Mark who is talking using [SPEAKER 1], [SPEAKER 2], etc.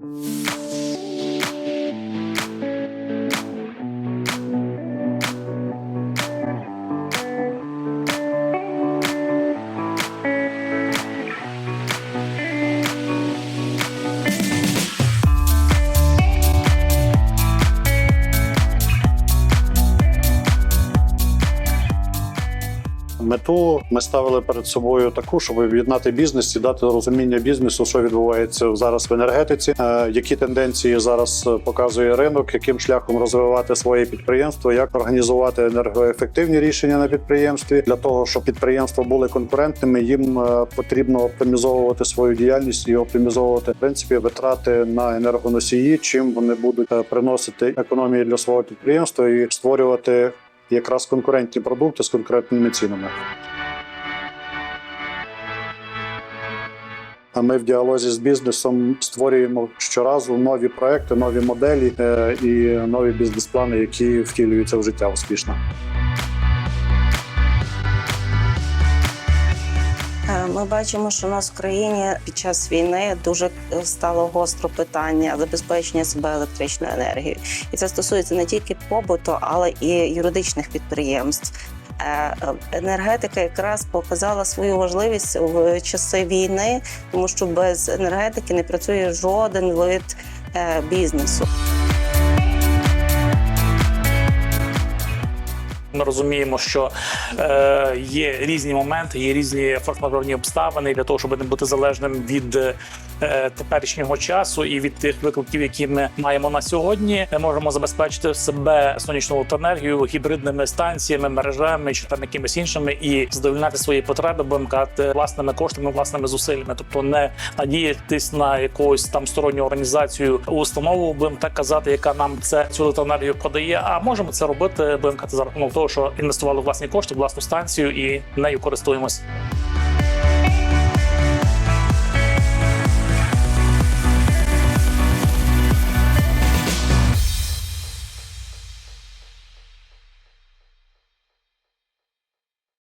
[SPEAKER 1] Música Мету ми ставили перед собою таку, щоб об'єднати бізнес і дати розуміння бізнесу, що відбувається зараз в енергетиці, е, які тенденції зараз е, показує ринок, яким шляхом розвивати своє підприємство, як організувати енергоефективні рішення на підприємстві для того, щоб підприємства були конкурентними. Їм е, потрібно оптимізовувати свою діяльність і оптимізовувати в принципі витрати на енергоносії, чим вони будуть приносити економії для свого підприємства і створювати якраз конкурентні продукти з конкурентними цінами. А ми в діалозі з бізнесом створюємо щоразу нові проекти, нові моделі е, і нові бізнес-плани, які втілюються в життя успішно.
[SPEAKER 2] Ми бачимо, що у нас в країні під час війни дуже е, стало гостро питання забезпечення себе електричною енергією, і це стосується не тільки побуту, але і юридичних підприємств. Е, е, Енергетика якраз показала свою важливість в часи війни, тому що без енергетики не працює жоден вид бізнесу.
[SPEAKER 3] Ми розуміємо, що е, є різні моменти, є різні форс-мажорні обставини для того, щоб не бути залежним від е, теперішнього часу і від тих викликів, які ми маємо на сьогодні. Ми можемо забезпечити себе сонячною енергією, гібридними станціями, мережами чи там якимись іншими, і задовольняти свої потреби, будемо казати, власними коштами, власними зусиллями, тобто не надіятись на якусь там сторонню організацію, установу, будемо так казати, яка нам це цю електроенергію подає. А можемо це робити, будемо казати, за рахунок того, що інвестували власні кошти, власну станцію і нею користуємось.